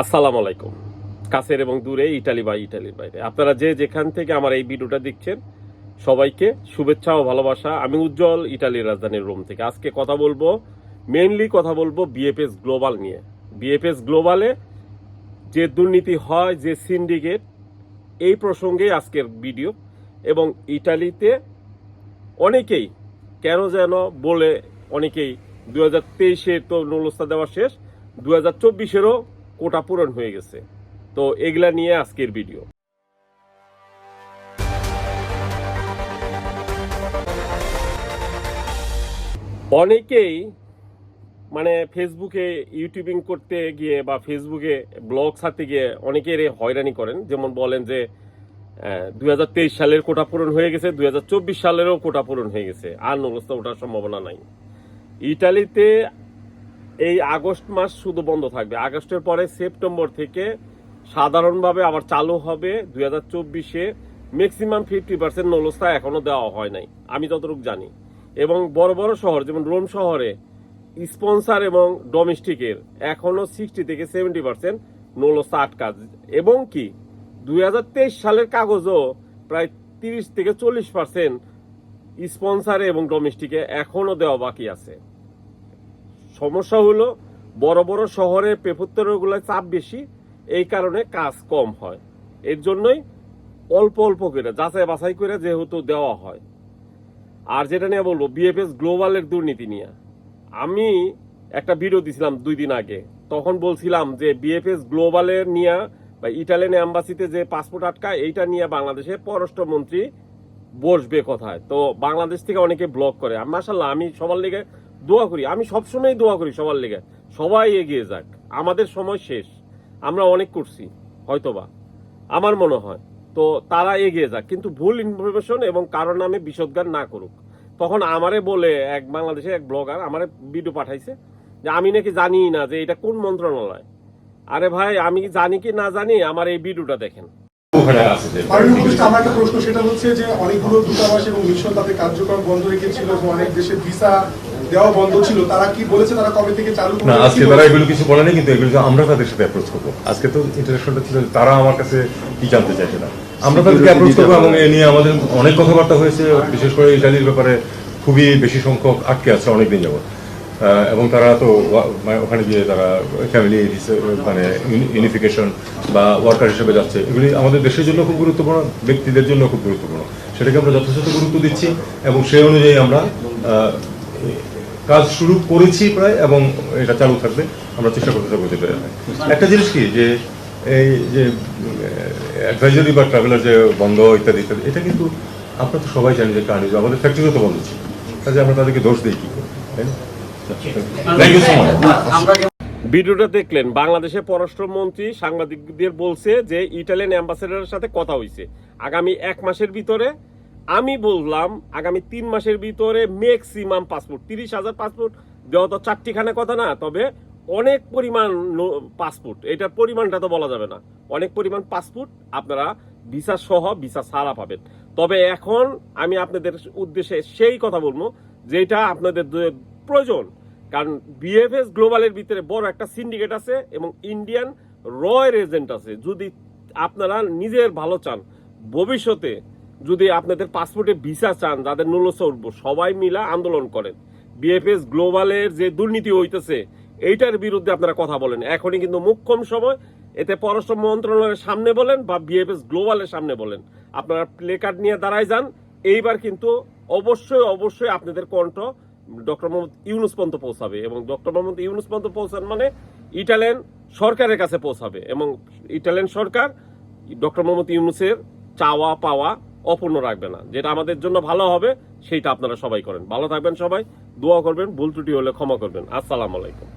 আসসালামু আলাইকুম। কাছের এবং দূরে ইটালি বা ইটালির বাইরে। আপনারা যে যেখান থেকে আমার এই ভিডিওটা দেখছেন, সবাইকে শুভেচ্ছা ও ভালোবাসা। আমি উজ্জ্বল ইটালির রাজধানীর রোম থেকে। আজকে কথা বলব মেইনলি কথা বলব বিএফএস গ্লোবাল নিয়ে। বিএফএস গ্লোবালে যে দুর্নীতি হয়, যে সিন্ডিকেট এই প্রসঙ্গে আজকের ভিডিও। এবং ইটালিতে অনেকেই, কেন যেন বলে অনেকেই দু হাজার তেইশের তো নুলস্তা দেওয়া শেষ দু হাজার চব্বিশেরও কোটা পূরণ হয়ে গেছে। তো এগুলা নিয়ে আজকের ভিডিও। অনেকেই মানে ফেসবুকে ইউটিউবিং করতে গিয়ে বা ফেসবুকে ব্লগ ছাড়তে গিয়ে অনেকের হয়রানি করেন। যেমন বলেন যে দুই হাজার তেইশ সালের কোটা পূরণ হয়ে গেছে, দুই হাজার চব্বিশ সালেরও কোটা পূরণ হয়ে গেছে। আর নবস্থা ওঠার সম্ভাবনা নাই। ইটালিতে এই আগস্ট মাস শুধু বন্ধ থাকবে। আগস্টের পরে সেপ্টেম্বর থেকে সাধারণভাবে আবার চালু হবে দুই হাজার চব্বিশে। ম্যাক্সিমাম ফিফটি পার্সেন্ট নলস্তা এখনও দেওয়া হয় নাই, আমি যতটুকু জানি। এবং বড় বড় শহর, যেমন রোম শহরে স্পন্সার এবং ডোমেস্টিকের এখনও সিক্সটি থেকে সেভেন্টি পার্সেন্ট নলস্তা আটকা। এবং কি, দুই হাজার তেইশ সালের কাগজও প্রায় তিরিশ থেকে চল্লিশ পার্সেন্ট স্পন্সারে এবং ডোমেস্টিকে এখনও দেওয়া বাকি আছে। সমস্যা হলো বড় বড় শহরে পেপত্তরগুলোয় চাপ বেশি, এই কারণে কাজ কম হয়। এর জন্যই অল্প অল্প করে, যাচাই বাছাই করে যেহেতু দেওয়া হয়। আর যেটা নিয়ে বলব, বিএফএস গ্লোবালের দুর্নীতি নিয়ে। আমি একটা ভিডিও দিছিলাম দুই দিন আগে। তখন বলছিলাম যে বিএফএস গ্লোবালের নিয়ে বা ইটালিয়ান অ্যাম্বাসিতে যে পাসপোর্ট আটকায়, এইটা নিয়ে বাংলাদেশে পররাষ্ট্রমন্ত্রী বসবে কোথায়? তো বাংলাদেশ থেকে অনেকে ব্লক করে। মাসাল্লাহ আমি সবার লেগে দোয়া করি। আমি সবসময় দোয়া করি সবার লেগে। সবাই এগিয়ে যাক। আমাদের সময় শেষ। আমরা অনেক করছি হয়তোবা। আমার মনে হয়। তো তারা এগিয়ে যাক। কিন্তু ভুল ইনফরমেশন এবং কারোর নামে বিষদগান না করুক। তখন আমারে বলে এক বাংলাদেশে এক ব্লগার আমারে ভিডিও পাঠাইছে যে আমি নাকি জানি না যে এটা কোন মন্ত্রণালয়? আরে ভাই আমি জানি কি না জানি আমার এই ভিডিওটা দেখেন। আমার একটা প্রশ্ন সেটা হচ্ছে যে অনেকগুলো দূতাবাস এবং মিশন তাদের কার্যক্রম বন্ধ রেখেছিল অনেক দেশের ভিসা দেওয়া বন্ধ ছিল তারা কি বলেছে তারা কবে থেকে চালু না আজকে তারা এগুলো কিছু বলেনি কিন্তু এগুলো আমরা তাদের সাথে অ্যাপ্রোচ করব। আজকে তো ইন্টারেকশনটা ছিল তারা আমার কাছে কি জানতে চাইছে না। আমরা তাদেরকে অ্যাপ্রোচ করব এবং এ নিয়ে আমাদের অনেক কথাবার্তা হয়েছে বিশেষ করে ইটালির ব্যাপারে খুবই বেশি সংখ্যক আটকে আছে অনেকদিন যাবত আহ, এবং তারা তো মানে ওখানে গিয়ে তারা ফ্যামিলি মানে ইউনিফিকেশন বা ওয়ার্কার হিসেবে যাচ্ছে এগুলি আমাদের দেশের জন্য খুব গুরুত্বপূর্ণ ব্যক্তিদের জন্য খুব গুরুত্বপূর্ণ। সেটাকে আমরা যথাযথ গুরুত্ব দিচ্ছি এবং সেই অনুযায়ী আমরা কাজ শুরু করেছি প্রায় এবং এটা চালু থাকবে। আমরা চেষ্টা করতে থাকব যেটা একটা জিনিস কি, যে এই যে অ্যাডভাইজারি বা ট্রাভেলার যে বন্ধ ইত্যাদি ইত্যাদি, এটা কিন্তু আমরা তো সবাই জানি যে কারণ আমাদের ফ্যাক্টরিও তো বন্ধ ছিল। কাজে আমরা তাদেরকে দোষ দিই কি ভিডিওটা দেখলেন, বাংলাদেশের পররাষ্ট্রমন্ত্রী সাংবাদিকদের বলছে যে ইটালিয়ান অ্যাম্বাসেডারের সাথে কথা হয়েছে আগামী এক মাসের ভিতরে আমি বললাম, আগামী তিন মাসের ভিতরে ম্যাক্সিমাম পাসপোর্ট তিরিশ হাজার পাসপোর্ট দেওয়া তো চারটিখানে কথা না, তবে অনেক পরিমাণ পাসপোর্ট এটার পরিমাণটা তো বলা যাবে না। অনেক পরিমাণ পাসপোর্ট আপনারা ভিসা সহ ভিসা ছাড়া পাবেন। তবে এখন আমি আপনাদের উদ্দেশ্যে সেই কথা বলব, যেটা আপনাদের প্রয়োজন। কারণ বিএফএস গ্লোবালের ভিতরে বড় একটা সিন্ডিকেট আছে এবং ইন্ডিয়ান রয়ের এজেন্ট আছে। যদি আপনারা নিজের ভালো চান, ভবিষ্যতে যদি আপনাদের পাসপোর্টে ভিসা চান, যাদের ন্যূনতম উঠবো সবাই মিলা আন্দোলন করেন। বিএফএস গ্লোবালের যে দুর্নীতি হইতেছে, এইটার বিরুদ্ধে আপনারা কথা বলেন। এখনই কিন্তু মুখ্যম সময়। এতে পররাষ্ট্র মন্ত্রণালয়ের সামনে বলেন বা বিএফএস গ্লোবালের সামনে বলেন। আপনারা প্লে কার্ড নিয়ে দাঁড়ায় যান। এইবার কিন্তু অবশ্যই অবশ্যই আপনাদের কণ্ঠ ডক্টর মোহাম্মদ ইউনুস পর্যন্ত পৌঁছাবে এবং ডক্টর মোহাম্মদ ইউনুস পর্যন্ত পৌঁছান মানে ইটালিয়ান সরকারের কাছে পৌঁছাবে এবং ইটালিয়ান সরকার ডক্টর মোহাম্মদ ইউনুসের চাওয়া পাওয়া অপূর্ণ রাখবে না। যেটা আমাদের জন্য ভালো হবে, সেইটা আপনারা সবাই করেন। ভালো থাকবেন সবাই, দোয়া করবেন, ভুল ত্রুটি হলে ক্ষমা করবেন। আসসালামু আলাইকুম।